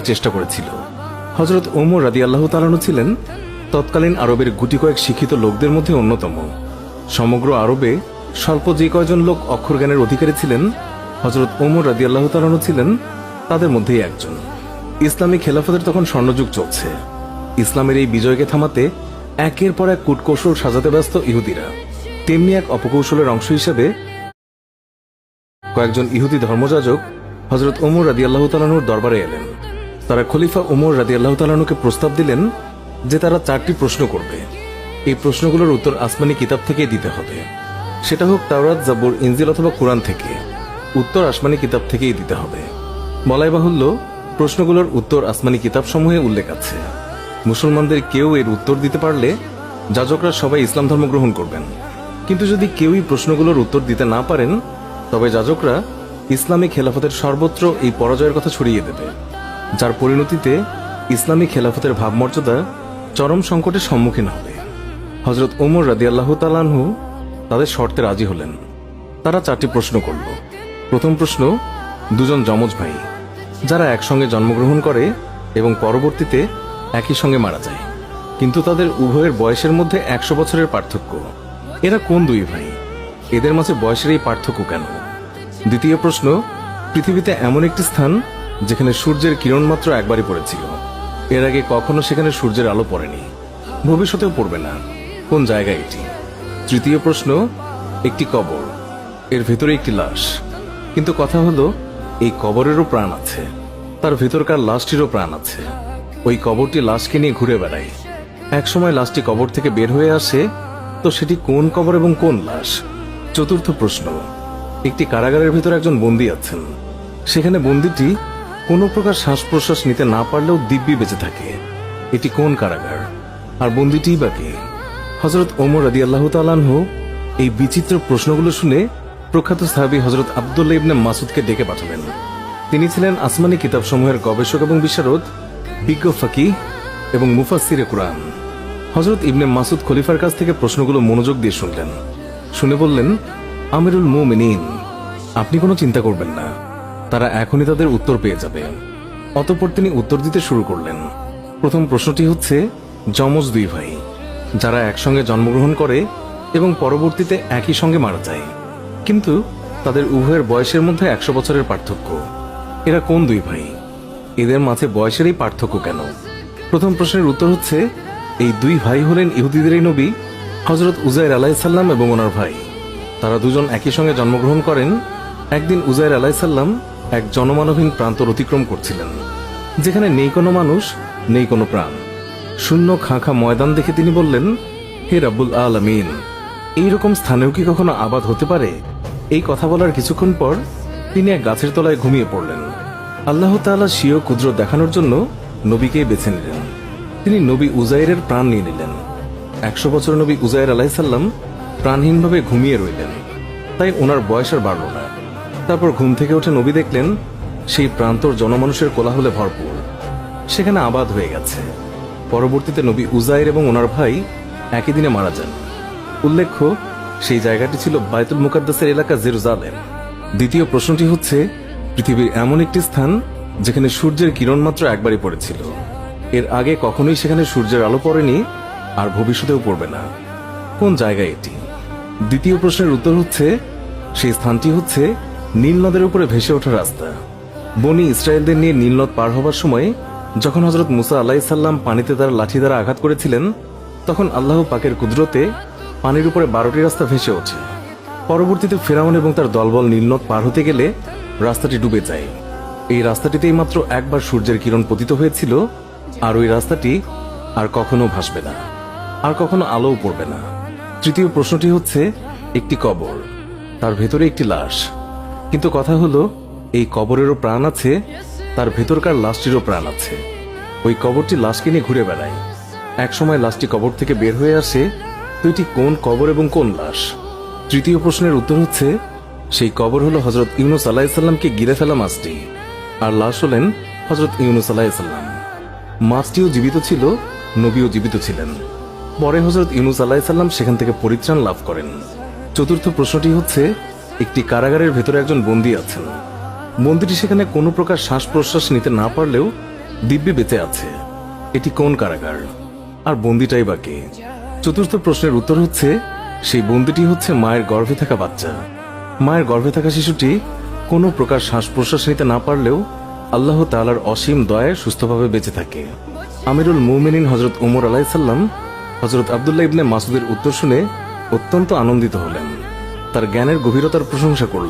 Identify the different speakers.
Speaker 1: চেষ্টা করেছিল। হজরত ওমর রাদি আল্লাহ তালানু ছিলেন তৎকালীন আরবের গুটি কয়েক শিক্ষিত লোকদের মধ্যে অন্যতম। সমগ্র আরবে স্বল্প যে কয়জন লোক অক্ষর জ্ঞানের অধিকারী ছিলেন হজরত ওমর রাদি আল্লাহ তালানু ছিলেন তাদের মধ্যেই একজন। ইসলামী খেলাফতের তখন স্বর্ণযুগ চলছে। ইসলামের এই বিজয়কে থামাতে একের পর এক কূটকৌশল সাজাতে ব্যস্ত ইহুদিরা। তেমনি এক অপকৌশলের অংশ হিসেবে কয়েকজন ইহুদি ধর্মযাজক হজরত ওমর রাদি আল্লাহ তালানুর দরবারে এলেন। তারা খলিফা উমর রাদি আল্লাহ তালানুকে প্রস্তাব দিলেন যে তারা চারটি প্রশ্ন করবে। এই প্রশ্নগুলোর উত্তর আসমানি কিতাব থেকেই দিতে হবে। সেটা হোক তাওরাত, জাবুর, ইনজিল অথবা কোরআন থেকে। উত্তর আসমানি কিতাব থেকেই দিতে হবে। বলাই বাহুল্য, প্রশ্নগুলোর উত্তর আসমানি কিতাব সমূহে উল্লেখ আছে। মুসলমানদের কেউ এর উত্তর দিতে পারলে যাজকরা সবাই ইসলাম ধর্ম গ্রহণ করবেন। কিন্তু যদি কেউই প্রশ্নগুলোর উত্তর দিতে না পারেন, তবে যাজকরা ইসলামী খেলাফতের সর্বত্র এই পরাজয়ের কথা ছড়িয়ে দেবে। যার পরিণতিতে ইসলামী খেলাফতের ভাবমর্যাদা চরম সংকটের সম্মুখীন হবে। হজরত ওমর রাদিয়াল্লাহ তালানহু তাদের শর্তে রাজি হলেন। তারা চারটি প্রশ্ন করল। প্রথম প্রশ্ন, দুজন যমজ ভাই, যারা একসঙ্গে জন্মগ্রহণ করে এবং পরবর্তীতে একই সঙ্গে মারা যায়। কিন্তু তাদের উভয়ের বয়সের মধ্যে একশো বছরের পার্থক্য। এরা কোন দুই ভাই? এদের মাঝে বয়সের এই পার্থক্য কেন? দ্বিতীয় প্রশ্ন, পৃথিবীতে এমন একটি স্থান যেখানে সূর্যের কিরণ মাত্র একবারই পড়েছিল। এর আগে কখনো সেখানে সূর্যের আলো পড়েনি। ভবিষ্যতেও পড়বে না। কোন জায়গায় এটি? তৃতীয় প্রশ্ন, একটি কবর। এর ভেতরে একটি লাশ। কিন্তু কথা হলো, এই কবরেরও প্রাণ আছে। তার ভেতরকার লাশটিরও প্রাণ আছে। ওই কবরটি লাশকে নিয়ে ঘুরে বেড়ায়। একসময় লাশটি কবর থেকে বের হয়ে আসে, তো সেটি কোন কবর এবং কোন লাশ? চতুর্থ প্রশ্ন, একটি কারাগারের ভিতর একজন বন্দী আছেন। সেখানে বন্দীটি কোনো প্রকার শ্বাস প্রশ্বাস নিতে না পারলেও দিব্যি বেঁচে থাকে। এটি কোন কারাগার? আর বন্দিটিই বা কে? হজরত ওমর আদি আল্লাহ তালানহু এই বিচিত্র প্রশ্নগুলো শুনে প্রখ্যাত সাহাবী হজরত আবদুল্লা ইবনে মাসুদকে ডেকে পাঠালেন। তিনি ছিলেন আসমানি কিতাবসমূহের গবেষক এবং বিশারদ, বিজ্ঞ ফাকি এবং মুফাসিরে কোরআন। হজরত ইবনে মাসুদ খলিফার কাছ থেকে প্রশ্নগুলো মনোযোগ দিয়ে শুনলেন। শুনে বললেন, আমিরুল মুমিনিন, আপনি কোনো চিন্তা করবেন না। তারা এখনই তাদের উত্তর পেয়ে যাবে। অতঃপর তিনি উত্তর দিতে শুরু করলেন। প্রথম প্রশ্নটি হচ্ছে, যমজ দুই ভাই, যারা একসঙ্গে জন্মগ্রহণ করে এবং পরবর্তীতে একই সঙ্গে মারা যায়। কিন্তু তাদের উভয়ের বয়সের মধ্যে একশো বছরের পার্থক্য। এরা কোন দুই ভাই? এদের মাঝে বয়সের এই পার্থক্য কেন? প্রথম প্রশ্নের উত্তর হচ্ছে, এই দুই ভাই হলেন ইহুদিদেরই নবী হজরত উজাইর আলাইসাল্লাম এবং ওনার ভাই। তারা দুজন একই সঙ্গে জন্মগ্রহণ করেন। একদিন উজাইর আলাইসাল্লাম এক জনমানবহীন প্রান্তর অতিক্রম করছিলেন, যেখানে নেই কোনো মানুষ, নেই কোনো প্রাণ। শূন্য খাঁখা ময়দান দেখে তিনি বললেন, হে রাব্বুল আলমিন এইরকম স্থানেও কি কখনো আবাদ হতে পারে? এই কথা বলার কিছুক্ষণ পর তিনি এক গাছের তলায় ঘুমিয়ে পড়লেন। আল্লাহ তাআলা স্বীয় কুদরত দেখানোর জন্য নবীকে বেছে নিলেন। তিনি নবী উজাইরের প্রাণ নিয়ে নিলেন। একশো বছর নবী উজাইর আলাইসাল্লাম প্রাণহীনভাবে ঘুমিয়ে রইলেন। তাই ওনার বয়স আর বাড়ল না। তারপর ঘুম থেকে উঠে নবী দেখলেন, সেই প্রান্তর জনমানুষের কোলাহলে ভরপুর। সেখানে আবাদ হয়ে গেছে। পরবর্তীতে নবী উজাইর এবং ওনার ভাই একই দিনে মারা যান। উল্লেখ্য, সেই জায়গাটি ছিল বায়তুল মুকাদ্দাসের এলাকা জেরুজালেম। দ্বিতীয় প্রশ্নটি হচ্ছে, পৃথিবীর এমন একটি স্থান যেখানে সূর্যের কিরণ মাত্র একবারই পড়েছিল। এর আগে কখনোই সেখানে সূর্যের আলো পড়েনি আর ভবিষ্যতেও পড়বে না। কোন জায়গায় এটি? দ্বিতীয় প্রশ্নের উত্তর হচ্ছে, সেই স্থানটি হচ্ছে নীল নদের উপরে ভেসে ওঠা রাস্তা। বনি ইসরায়েলদের নিয়ে নীল নদ পার হবার সময় যখন হজরত মুসা আল্লাহ আলাহিসাল্লাম পানিতে তার লাঠি দ্বারা আঘাত করেছিলেন, তখন আল্লাহ পাকের কুদরতে পানির উপরে বারোটি রাস্তা ভেসে ওঠে। পরবর্তীতে ফেরাউন এবং তার দলবল নীলনদ পার হতে গেলে রাস্তাটি ডুবে যায়। এই রাস্তাটিতেই মাত্র একবার সূর্যের কিরণ পতিত হয়েছিল, আর ওই রাস্তাটি আর কখনো ভাসবে না, আর কখনো আলোও পড়বে না। তৃতীয় প্রশ্নটি হচ্ছে, একটি কবর, তার ভেতরে একটি লাশ। কিন্তু কথা হলো, এই কবরেরও প্রাণ আছে, তার ভেতরকার লাশটিরও প্রাণ আছে। ওই কবরটি লাশকে নিয়ে ঘুরে বেড়ায়। একসময় লাশটি কবর থেকে বের হয়ে আসে, তো এটি কোন কবর এবং কোন লাশ? তৃতীয় প্রশ্নের উত্তর হচ্ছে, সেই কবর হলো হজরত ইউনুস আলাহিসাল্লামকে গিরে ফেলা মাছটি, আর লাশ হলেন হজরত ইউনুস আলাহিসাল্লাম মাছটিও জীবিত ছিল, নবীও জীবিত ছিলেন। পরে হজরত ইউনুস আলাহিসাল্লাম সেখান থেকে পরিত্রাণ লাভ করেন। চতুর্থ প্রশ্নটি হচ্ছে একটি কারাগারের ভেতরে একজন বন্দী আছেন। বন্দীটি সেখানে কোনো প্রকার শ্বাস প্রশ্বাস নিতে না পারলেও দিব্যি বেঁচে আছে। এটি কোন কারাগার? আর বন্দিটাই বা কে? চতুর্থ প্রশ্নের উত্তর হচ্ছে, সেই বন্দিটি হচ্ছে মায়ের গর্ভে থাকা বাচ্চা। মায়ের গর্ভে থাকা শিশুটি কোনো প্রকার শ্বাস প্রশ্বাস নিতে না পারলেও আল্লাহ তালার অসীম দয়ায় সুস্থভাবে বেঁচে থাকে। আমিরুল মুমিনিন হজরত উমর আলাইসাল্লাম হজরত আবদুল্লাহ ইবনে মাসুদের উত্তর শুনে অত্যন্ত আনন্দিত হলেন। তার জ্ঞানের গভীরতার প্রশংসা করলেন